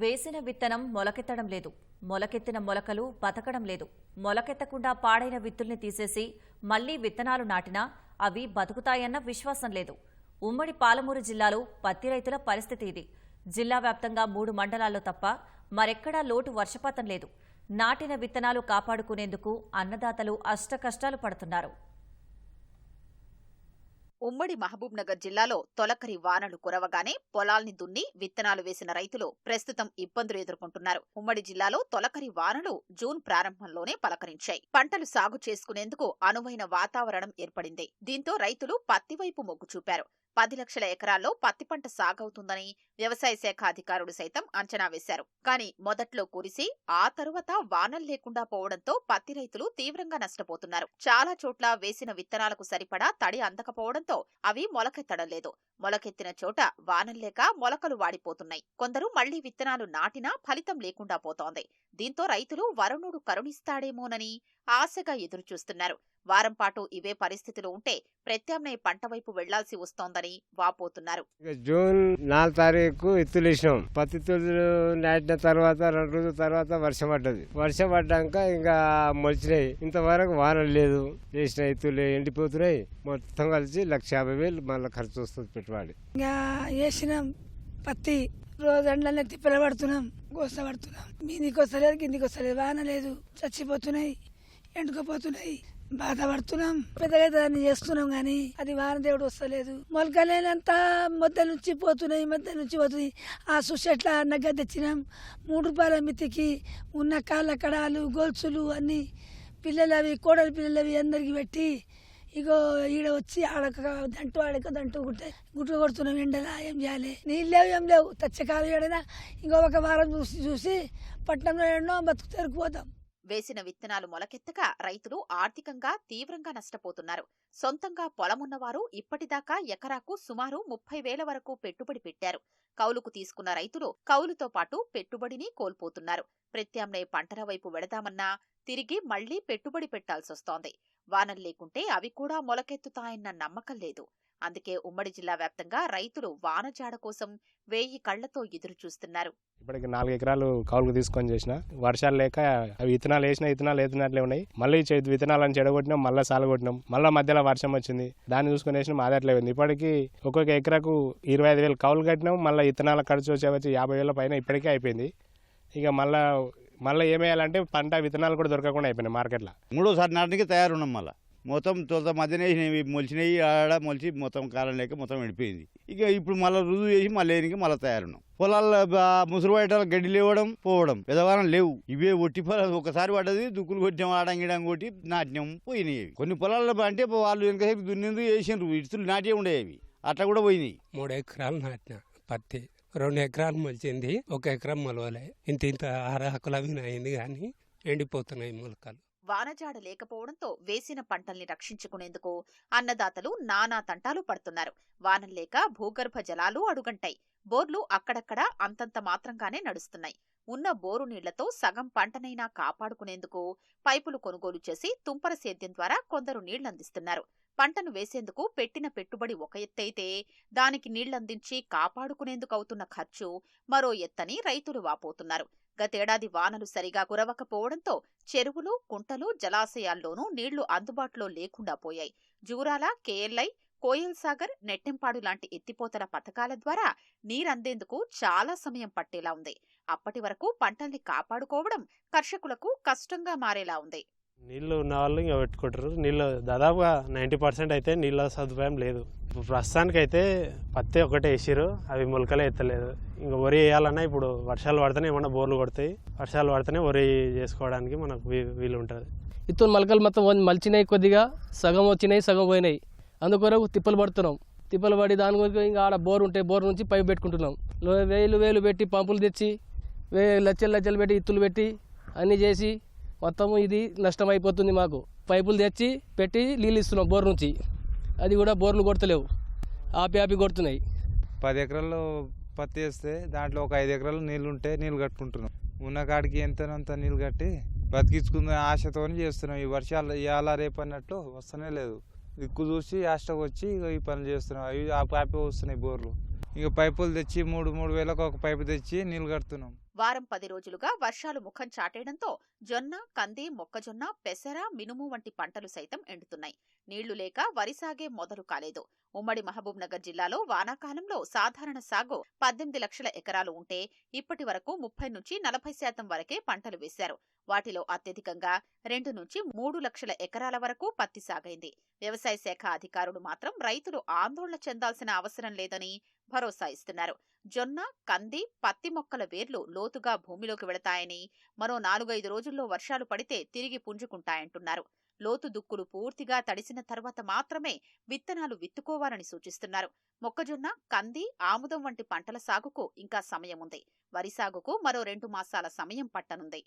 వేసిన విత్తనం మొలకెత్తడం లేదు. మొలకెత్తిన మొలకలు బతకడం లేదు. మొలకెత్తకుండా పాడైన విత్తుల్ని తీసేసి మళ్ళీ విత్తనాలు నాటినా అవి బతుకుతాయన్న విశ్వాసం లేదు. ఉమ్మడి పాలమూరు జిల్లాలో పత్తి రైతుల పరిస్థితి ఇది. జిల్లా వ్యాప్తంగా మూడు మండలాల్లో తప్ప మరెక్కడా లోటు వర్షపాతం లేదు. నాటిన విత్తనాలు కాపాడుకునేందుకు అన్నదాతలు అష్టకష్టాలు పడుతున్నారు. ఉమ్మడి మహబూబ్నగర్ జిల్లాలో తొలకరి వానలు కురవగానే పొలాల్ని దున్ని విత్తనాలు వేసిన రైతులు ప్రస్తుతం ఇబ్బందులు ఎదుర్కొంటున్నారు. ఉమ్మడి జిల్లాలో తొలకరి వానలు జూన్ ప్రారంభంలోనే పలకరించాయి. పంటలు సాగు చేసుకునేందుకు అనువైన వాతావరణం ఏర్పడింది. దీంతో రైతులు పత్తి వైపు మొగ్గు చూపారు. పది లక్షల ఎకరాల్లో పత్తి పంట సాగవుతుందని వ్యవసాయ శాఖ అధికారులు సైతం అంచనా వేశారు. కానీ మొదట్లో కురిసి ఆ తరువాత వానలు లేకుండా పోవడంతో పత్తి రైతులు తీవ్రంగా నష్టపోతున్నారు. చాలా చోట్ల వేసిన విత్తనాలకు సరిపడా తడి అందకపోవడంతో అవి మొలకెత్తడం లేదు. మొలకెత్తిన చోట వానల్లేక మొలకలు వాడిపోతున్నాయి. కొందరు మళ్ళీ విత్తనాలు నాటినా ఫలితం లేకుండా పోతోంది. దీంతో రైతులు వరుణుడు కరుణిస్తాడేమోనని ఆశగా ఎదురుచూస్తున్నారు. వారం పాటు ఇవే పరిస్థితులు ఉంటే ప్రత్యామ్నాయ పంట వైపు వెళ్ళాల్సి వస్తోందని వాపోతున్నారు. ఇక జూన్ నాలుగు తారీఖు ఎత్తులు వేసినాం పత్తి ఎత్తులు నాటిన తర్వాత రెండు రోజుల తర్వాత వర్షం పడ్డది. వర్షం పడ్డాక ఇంకా మొలిచినాయి. ఇంతవరకు వానలు లేదు. వేసిన ఎత్తులు ఎండిపోతున్నాయి. మొత్తం కలిసి లక్ష యాభై వేలు మళ్ళీ ఖర్చు వస్తుంది పెట్టుబడి. ఇంకా వేసినాం. పత్తి రోజు ఎండలనే తిప్పలు పడుతున్నాం. గోస పడుతున్నాం. మీదికి వస్తలేదు కిందికి వస్తలేదు. వాన లేదు. చచ్చిపోతున్నాయి. ఎండుకపోతున్నాయి. బాధపడుతున్నాం. పెద్దగా దాన్ని చేస్తున్నాం కానీ అది వారం దేవుడు వస్తలేదు. మొలకలేనంత మధ్య నుంచి పోతున్నాయి మధ్య నుంచి పోతుంది ఆ సుషెట్ల నగ్గ తెచ్చినాం? మూడు రూపాయల మితికి ఉన్న కాళ్ళ కడాలు గొలుసులు అన్ని పిల్లలవి కోడలి పిల్లలవి అందరికి పెట్టి ఇగో ఈడ వచ్చి ఆడక దంటు ఆడక దంటు గుట్టే గుట్లు కొడుతున్నాం ఎండలా ఏం చేయాలి? నీళ్ళు లేవు ఏం లేవు. తచ్చకాలు ఏడైనా ఇంకో ఒక వారం చూసి చూసి పట్టణంలో ఎన్నో బతుకు తెరుకుపోతాం వేసిన విత్తనాలు మొలకెత్తక రైతులు ఆర్థికంగా తీవ్రంగా నష్టపోతున్నారు. సొంతంగా పొలమున్నవారు ఇప్పటిదాకా ఎకరాకు సుమారు ముప్పై వేల వరకు పెట్టుబడి పెట్టారు. కౌలుకు తీసుకున్న రైతులు కౌలుతో పాటు పెట్టుబడిని కోల్పోతున్నారు. ప్రత్యామ్నాయ పంటల వైపు వెళదామన్నా తిరిగి మళ్ళీ పెట్టుబడి పెట్టాల్సొస్తోంది. వానలు లేకుంటే అవి కూడా మొలకెత్తుతాయన్న నమ్మకం లేదు. అందుకే ఉమ్మడి జిల్లా వ్యాప్తంగా రైతులు వానజాడ కోసం వేయి కళ్ళతో ఎదురు చూస్తున్నారు. ఇప్పటికి నాలుగు ఎకరాలు కౌలుకు తీసుకొని చేసిన. వర్షాలు లేక అవి విత్తనాలు వేసిన విత్తనాలు వేసినట్లే ఉన్నాయి. మళ్ళీ విత్తనాలను చెడగొట్టినాం మళ్ళీ సాలగొట్టినాం మళ్ళీ మధ్యలో వర్షం వచ్చింది. దాన్ని చూసుకొని వేసినాం అది అట్లే ఉంది. ఇప్పటికి ఒక్కొక్క ఎకరాకు ఇరవై ఐదు వేలు కౌలు కట్టినాం మళ్ళీ విత్తనాల ఖర్చు వచ్చే వచ్చి యాభై వేల పైన ఇప్పటికే అయిపోయింది. ఇక మళ్ళీ మళ్ళీ ఏమేయాలంటే పంట విత్తనాలు కూడా దొరకకుండా అయిపోయినాయి మార్కెట్లో. మూడోసారి నాటడానికి తయారున్నాం మళ్ళీ. మొత్తం తొలత మధ్యనేసినవి మొలిచినవి ఆడ మొలిచి మొత్తం కాలం లేక మొత్తం ఎండిపోయింది ఇక ఇప్పుడు మళ్ళీ రుజువు చేసి మళ్ళీ ఏనికి మళ్ళీ తయారున్నాం. పొలాల్లో ముసురు బయట గడ్డి లేవడం పోవడం పెదవారం లేవు. ఇవే ఒట్టి పొలాలు ఒకసారి పడ్డది దుక్కులు కొట్టినాం ఆడంగిడం కొట్టి నాటినాం పోయినాయి కొన్ని పొలాల్లో అంటే వాళ్ళు వెనకసేపు దున్నిందు వేసిండ్రు ఇటుతులు నాటే ఉండేవి అట్లా కూడా పోయినాయి. మూడు ఎకరాలు నాటిన పత్తి. రెండు ఎకరాలు మొలిచింది ఒక ఎకరం మొలవలే. ఇంత ఇంత ఆరు అవి అయింది కానీ ఎండిపోతున్నాయి మొలకలు. వానజాడ లేకపోవడంతో వేసిన పంటల్ని రక్షించుకునేందుకు అన్నదాతలు నానా తంటాలు పడుతున్నారు. వానం లేక భూగర్భ జలాలు అడుగంటాయి. బోర్లు అక్కడక్కడ అంతంత మాత్రంగానే నడుస్తున్నాయి. ఉన్న బోరు నీళ్ళతో సగం పంటనైనా కాపాడుకునేందుకు పైపులు కొనుగోలు చేసి తుంపర సేద్యం ద్వారా కొందరు నీళ్ళందిస్తున్నారు. పంటను వేసేందుకు పెట్టిన పెట్టుబడి ఒక ఎత్తైతే దానికి నీళ్ళందించి కాపాడుకునేందుకు అవుతున్న ఖర్చు మరో ఎత్తని రైతులు వాపోతున్నారు. గతేడాది వానలు సరిగా కురవకపోవడంతో చెరువులు కుంటలు జలాశయాల్లోనూ నీళ్ళు అందుబాటులో లేకుండా పోయాయి. జూరాల కేఎల్ఐ కోయల్ సాగర్ నెట్టెంపాడు లాంటి ఎత్తిపోతల పథకాల ద్వారా నీరందేందుకు చాలా సమయం పట్టేలా ఉంది. అప్పటి వరకు పంటల్ని కాపాడుకోవడం కర్షకులకు కష్టంగా మారేలా ఉంది. నీళ్ళు ఉన్న వాళ్ళు ఇంకా పెట్టుకుంటారు. నీళ్ళు దాదాపుగా నైంటీ పర్సెంట్ అయితే నీళ్ళ సదుపాయం లేదు. ఇప్పుడు ప్రస్తుతానికి అయితే పత్తి ఒకటే వేసారు అవి మొలకలే ఎత్తలేదు. ఇంకా వరి వేయాలన్నా ఇప్పుడు వర్షాలు పడితేనే ఏమన్నా బోర్లు కొడతాయి. వర్షాలు పడితేనే వరి చేసుకోవడానికి మనకు వీ- వీలు ఉంటుంది. ఇత్తులు మొలకలు మొత్తం మలిచినాయి కొద్దిగా సగం వచ్చినాయి సగం పోయినాయి. అందుకొరకు తిప్పలు పడుతున్నాం. తిప్పలు పడి దాని కొరకు ఇంకా ఆడ బోర్ ఉంటే బోర్ నుంచి పైపు పెట్టుకుంటున్నాం. వేలు వేలు పెట్టి పంపులు తెచ్చి వే లచ్చలు లచ్చలు పెట్టి ఇత్తులు పెట్టి అన్నీ చేసి మొత్తం ఇది నష్టం అయిపోతుంది మాకు. పైపులు తెచ్చి పెట్టి నీళ్ళు ఇస్తున్నాం బోర్ నుంచి. అది కూడా బోర్లు కొడతలేవు. ఆపి ఆపి కొడుతున్నాయి. పది ఎకరాల్లో పత్తి వేస్తే దాంట్లో ఒక ఐదు ఎకరాలు నీళ్ళు ఉంటే నీళ్ళు కట్టుకుంటున్నాం. ఉన్న కాడికి ఎంతనంత నీళ్ళు కట్టి బతికించుకుందాం ఆశతో చేస్తున్నాం. ఈ వర్షాలు ఇవాళ రేపు అన్నట్టు వస్తూనే లేదు. దిక్కు చూసి ఆశకు వచ్చి ఈ పనులు చేస్తున్నాం. అవి ఆపి ఆపి వస్తున్నాయి బోర్లు. ఇక పైపులు తెచ్చి మూడు మూడు వేలకు ఒక పైపు తెచ్చి నీళ్ళు కడుతున్నాం. వారం పది రోజులుగా వర్షాలు ముఖం చాటేయడంతో జొన్న కంది మొక్కజొన్న పెసర మినుము వంటి పంటలు సైతం ఎండుతున్నాయి. నీళ్ళు లేక వరి సాగే మొదలు కాలేదు. ఉమ్మడి మహబూబ్ నగర్ జిల్లాలో వానాకాలంలో సాధారణ సాగు పద్దెనిమిది లక్షల ఎకరాలు ఉంటే ఇప్పటి వరకు ముప్పై నుంచి నలభై శాతం వరకే పంటలు వేశారు. వాటిలో అత్యధికంగా రెండు నుంచి మూడు లక్షల ఎకరాల వరకు పత్తి సాగైంది. వ్యవసాయ శాఖ అధికారులు మాత్రం రైతులు ఆందోళన చెందాల్సిన అవసరం లేదని భరోసా ఇస్తున్నారు. జొన్న కంది పత్తి మొక్కల వేర్లు లోతుగా భూమిలోకి వెళతాయని మరో నాలుగైదు రోజుల్లో వర్షాలు పడితే తిరిగి పుంజుకుంటాయంటున్నారు. లోతు దుక్కులు పూర్తిగా తడిసిన తర్వాత మాత్రమే విత్తనాలు విత్తుకోవాలని సూచిస్తున్నారు. మొక్కజొన్న కంది ఆముదం వంటి పంటల సాగుకు ఇంకా సమయం ఉంది వరి సాగుకు మరో రెండు మాసాల సమయం పట్టనుంది.